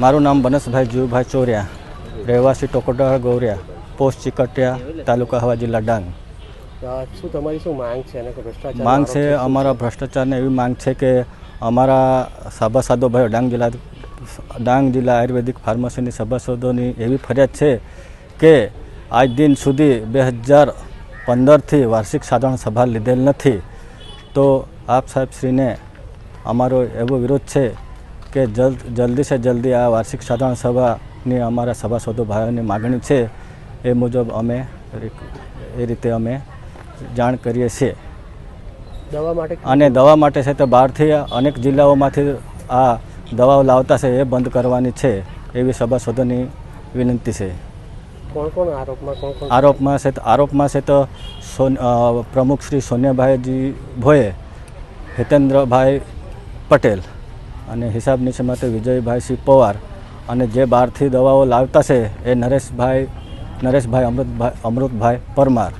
મારું નામ બનસભાઈ જીવભાઈ ચોર્યા રહેવાસી ટોકોડા ગૌરિયા પોસ્ટ ચિકટિયા તાલુકા હવા જિલ્લા ડાંગ. શું તમારી શું માંગ છે? અને ભ્રષ્ટાચાર માંગ છે અમારા ભ્રષ્ટાચારને એવી માંગ છે કે અમારા સાબાસાદો ભાઈઓ ડાંગ જિલ્લા ડાંગ જિલ્લા આયુર્વેદિક ફાર્મસીની સભાસદોની એવી ફરિયાદ છે કે આજ દિન સુધી બે હજાર પંદરથી વાર્ષિક સાધારણ સભા લીધેલ નથી. તો આપ સાહેબશ્રીને અમારો એવો વિરોધ છે કે જલ્દ જલ્દી સે જલ્દી આ વાર્ષિક સાધારણ સભાની અમારા સભાસદો ભાઈઓની માગણી છે એ મુજબ અમે એ રીતે અમે જાણ કરીએ છીએ. દવા માટે અને દવા માટે છે તો બહારથી અનેક જિલ્લાઓમાંથી આ દવાઓ લાવતા છે એ બંધ કરવાની છે એવી સભાસદોની વિનંતી છે. કોણ કોણ આરોપમાં કોણ કોણ? આરોપમાં છે તો આરોપમાં છે તો સોન પ્રમુખ શ્રી સોનિયાભાઈજી ભોએ હિતેન્દ્રભાઈ પટેલ. અને હિસાબ નીચેમાં તો વિજયભાઈ સિંહ પવાર અને જે બહારથી દવાઓ લાવતા છે એ નરેશભાઈ નરેશભાઈ અમૃતભાઈ અમૃતભાઈ પરમાર.